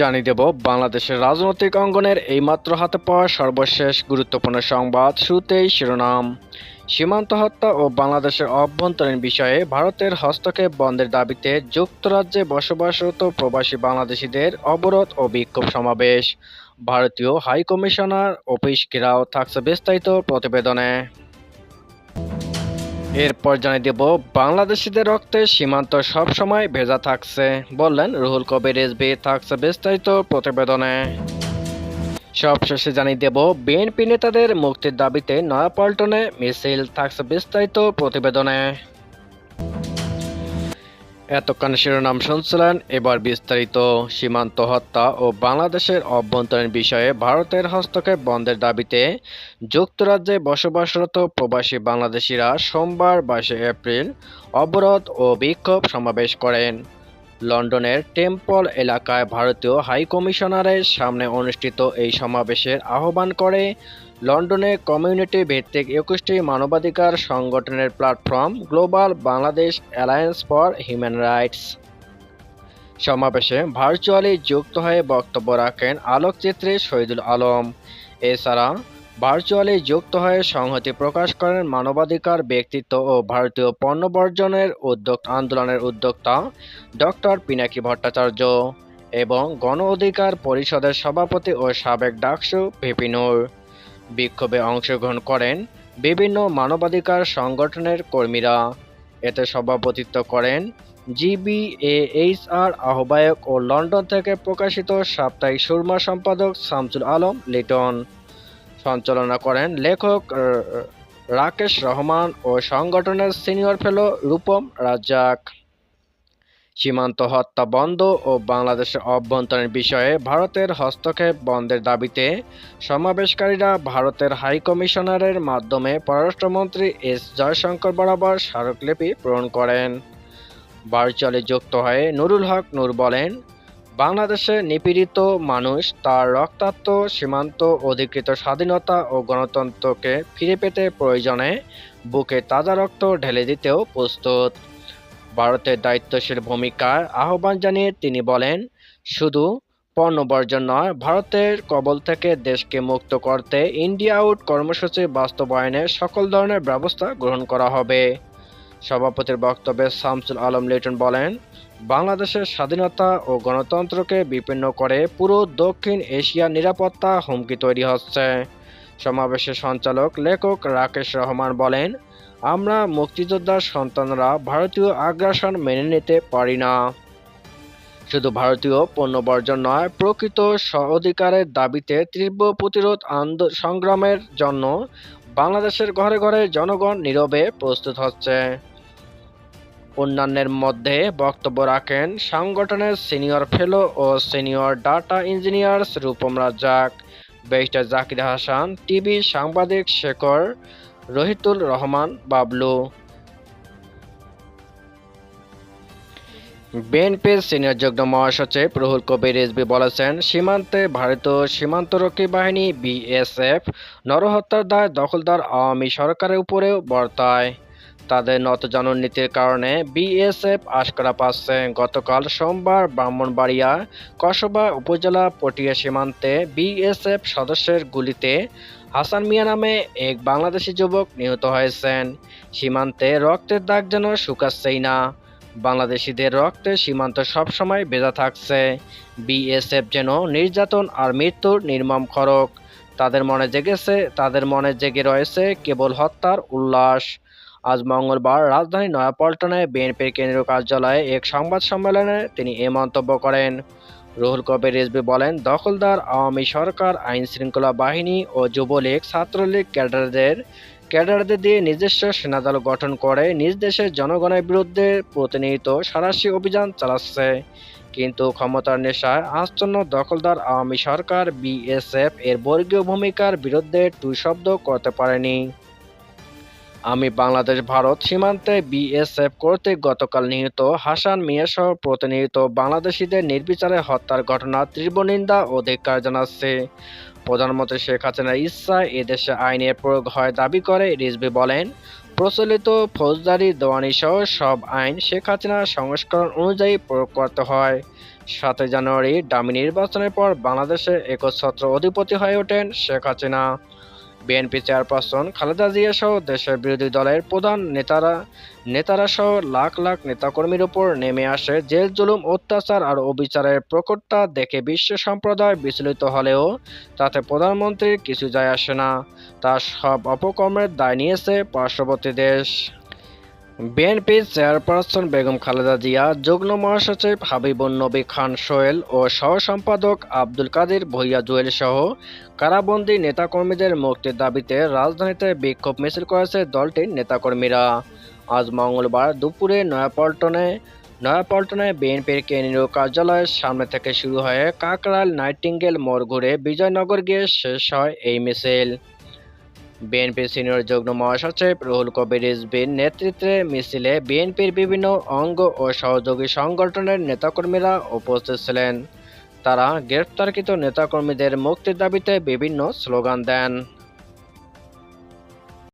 জানিয়ে দেব, বাংলাদেশের রাজনৈতিক অঙ্গনের এইমাত্র হাতে পাওয়া সর্বশেষ গুরুত্বপূর্ণ সংবাদ শুরুতেই শিরোনাম। সীমান্ত হত্যা ও বাংলাদেশের অভ্যন্তরীণ বিষয়ে ভারতের হস্তক্ষেপ বন্ধের দাবিতে যুক্তরাজ্যে বসবাসরত প্রবাসী বাংলাদেশিদের অবরোধ ও বিক্ষোভ সমাবেশ। ভারতীয় হাইকমিশনার অফিস ঘেরাও থাকছে বিস্তারিত প্রতিবেদনে। এরপর জানিয়ে দেব, বাংলাদেশিদের রক্তে সীমান্ত সবসময় ভেজা থাকছে, বললেন রুহুল কবির এসবি, থাকছে বিস্তারিত প্রতিবেদনে। সবশেষে জানিয়ে দেব, বিএনপি নেতাদের মুক্তির দাবিতে নয়াপল্টনে মিছিল, থাকছে বিস্তারিত প্রতিবেদনে। এতক্ষণ শিরোনাম শুনছিলেন। এবার বিস্তারিত সীমান্ত হত্যা ও বাংলাদেশের অভ্যন্তরীণ বিষয়ে ভারতের হস্তক্ষেপ বন্ধের দাবিতে যুক্তরাজ্যে বসবাসরত প্রবাসী বাংলাদেশিরা সোমবার বাইশে এপ্রিল অবরোধ ও বিক্ষোভ সমাবেশ করেন। লন্ডনের টেম্পল এলাকায় ভারতীয় হাই কমিশনারের সামনে অনুষ্ঠিত এই সমাবেশের আহ্বান করে লন্ডনে কমিউনিটি ভিত্তিক একুশটি মানবাধিকার সংগঠনের platform global Bangladesh alliance for human rights. সমাবেশে ভার্চুয়ালি যুক্ত হয়ে বক্তব্য রাখেন আলোকচিত্রী শহীদুল আলম। এছাড়া ভার্চুয়ালি যুক্ত হয়ে সংহতি প্রকাশ করেন মানবাধিকার ব্যক্তিত্ব ও ভারতীয় পণ্য বর্জনের উদ্যোগ আন্দোলনের উদ্যোক্তা ডক্টর পিনাকি ভট্টাচার্য এবং গণ অধিকার পরিষদের সভাপতি ও সাবেক ডাকসু ভিপিনুর বিক্ষোভে অংশগ্রহণ করেন বিভিন্ন মানবাধিকার সংগঠনের কর্মীরা। এতে সভাপতিত্ব করেন জিবিএইচআর আহ্বায়ক ও লন্ডন থেকে প্রকাশিত সাপ্তাহিক সুরমা সম্পাদক শামসুল আলম লিটন। সঞ্চালনা করেন লেখক রাকেশ রহমান ও সংগঠনের সিনিয়র ফেলো রূপম রাজ্জাক। সীমান্ত হত্যা বন্ধ ও বাংলাদেশের অভ্যন্তরীণ বিষয়ে ভারতের হস্তক্ষেপ বন্ধের দাবিতে সমাবেশকারীরা ভারতের হাই কমিশনারের মাধ্যমে পররাষ্ট্রমন্ত্রী এস জয়শঙ্কর বরাবর স্মারকলিপি পূরণ করেন। ভার্চুয়ালি যুক্ত হয়ে নুরুল হক নূর বলেন, বাংলাদেশে নিপীড়িত মানুষ তার রক্তাক্ত, সীমান্ত অধিকৃত স্বাধীনতা ও গণতন্ত্রকে ফিরে পেতে প্রয়োজনে বুকে তাজা রক্ত ঢেলে দিতেও প্রস্তুত। ভারতের দায়িত্বশীল ভূমিকার আহ্বান জানিয়ে তিনি বলেন, শুধু পণ্য বর্জন নয়, ভারতের কবল থেকে দেশকে মুক্ত করতে ইন্ডিয়া আউট কর্মসূচি বাস্তবায়নে সকল ধরনের ব্যবস্থা গ্রহণ করা হবে। সভাপতির বক্তব্যে শামসুল আলম লিটন বলেন, বাংলাদেশের স্বাধীনতা ও গণতন্ত্রকে বিপন্ন করে পুরো দক্ষিণ এশিয়ার নিরাপত্তা হুমকি তৈরি হচ্ছে। সমাবেশের সঞ্চালক, লেখক রাকেশ রহমান বলেন, আমরা মুক্তিযোদ্ধার সন্তানরা ভারতীয় আগ্রাসন মেনে নিতে পারি না। শুধু ভারতীয় পণ্য বর্জন নয়, প্রকৃত অধিকারের দাবিতে তীব্র প্রতিরোধ আন্দো- সংগ্রামের জন্য বাংলাদেশের ঘরে ঘরে জনগণ নীরবে প্রস্তুত হচ্ছে। অন্যান্যের মধ্যে বক্তব্য রাখেন সংগঠনের সিনিয়র ফেলো ও senior data engineers Rupam Razzak. Barrister Zakir Hasan, TV সাংবাদিক শেখর রহিতুল রহমান, বাবলু। বিএনপির সিনিয়র যুগ্ম মহাসচিব রুহুল কবির রিজভী বলেছেন, সীমান্তে ভারতীয় সীমান্তরক্ষী বাহিনী, বিএসএফ, নরহত্যার দায় দখলদার আওয়ামী সরকারের উপরেও বর্তায়। তাদের নতজানন নীতির কারণে বিএসএফ আশকারা পাচ্ছে। গতকাল সোমবার ব্রাহ্মণবাড়িয়া কসবা উপজেলা পটিয়া সীমান্তে বিএসএফ সদস্যের গুলিতে হাসান মিয়া নামে এক বাংলাদেশি যুবক নিহত হয়েছেন। সীমান্তে রক্তের দাগ যেন শুকাচ্ছেই না। বাংলাদেশিদের রক্তে সীমান্ত সবসময় ভেজা থাকছে। বিএসএফ যেন নির্যাতন আর মৃত্যুর নির্মম খড়ক তাদের মনে জেগেছে, তাদের মনে জেগে রয়েছে কেবল হত্যার উল্লাস। আজ মঙ্গলবার রাজধানী নয়াপল্টনে বিএনপির কেন্দ্রীয় কার্যালয়ে এক সংবাদ সম্মেলনে তিনি এ মন্তব্য করেন। রুহুল কবির রিজভী বলেন, দখলদার আওয়ামী সরকার আইন শৃঙ্খলা বাহিনী ও যুবলীগ, ছাত্রলীগ ক্যাডারদের ক্যাডারদের দিয়ে নিজস্ব সেনাদল গঠন করে নিজ দেশের জনগণের বিরুদ্ধে প্রতিনিয়ত সারাশি অভিযান চালাচ্ছে। কিন্তু ক্ষমতার নেশায় আশ্চন্য দখলদার আওয়ামী সরকার, বিএসএফ, এর বর্গীয় ভূমিকার বিরুদ্ধে টুই শব্দ করতে পারেনি। আমি বাংলাদেশ, ভারত সীমান্তে বিএসএফ কর্তৃক গতকাল নিহত হাসান মিয়াসহ প্রতিনিয়ত বাংলাদেশিদের নির্বিচারে হত্যার ঘটনা তীব্র নিন্দা ও ধিক্কার জানাচ্ছে। প্রধানমন্ত্রী শেখ হাসিনার ইচ্ছা এদেশে আইনের প্রয়োগ হয় দাবি করে, রিজভি বলেন, প্রচলিত ফৌজদারি দেওয়ানি সহ সব আইন শেখ হাসিনার সংস্করণ অনুযায়ী প্রয়োগ করতে হয়। সাতই জানুয়ারি ডামি নির্বাচনের পর বাংলাদেশে একচ্ছত্র অধিপতি হয়ে ওঠেন শেখ হাসিনা। বিএনপি চেয়ারপারসন খালেদা জিয়া সহ দেশের বিরোধী দলের প্রধান নেতারা নেতারা সহ লাখ লাখ নেতাকর্মীর উপর নেমে আসে জেল, জুলুম, অত্যাচার আর অবিচারের প্রকটটা দেখে বিশ্ব সম্প্রদায় বিচলিত হলেও তাতে প্রধানমন্ত্রীর কিছু যায় আসে না। তার সব অপকর্মের দায় নিয়েছে পার্শ্ববর্তী দেশ। বিএনপি চেয়ারপারসন বেগম খালেদা জিয়া, যুগ্ম মহাসচিব হাবিবুন নবী খান সোহেল ও সহ সম্পাদক আব্দুল কাদের ভূঁইয়া জুয়েল সহ কারাবন্দী নেতাকর্মীদের মুক্তির দাবিতে রাজধানীতে বিক্ষোভ মিছিল করেছে দলটির নেতাকর্মীরা। আজ মঙ্গলবার দুপুরে নয়াপল্টনে নয়াপল্টনে বিএনপির কেন্দ্রীয় কার্যালয়ের সামনে থেকে শুরু হয়ে কাকরাইল নাইটিঙ্গেল মোড় ঘুরে বিজয়নগর গিয়ে শেষ হয় এই মিছিল। বিএনপির সিনিয়র যুগ্ম মহাসচিব রুহুল কবির রিজভির নেতৃত্বে মিছিলে বিএনপির বিভিন্ন অঙ্গ ও সহযোগী সংগঠনের নেতাকর্মীরা উপস্থিত ছিলেন। তারা গ্রেপ্তারকৃত নেতাকর্মীদের মুক্তির দাবিতে বিভিন্ন স্লোগান দেন।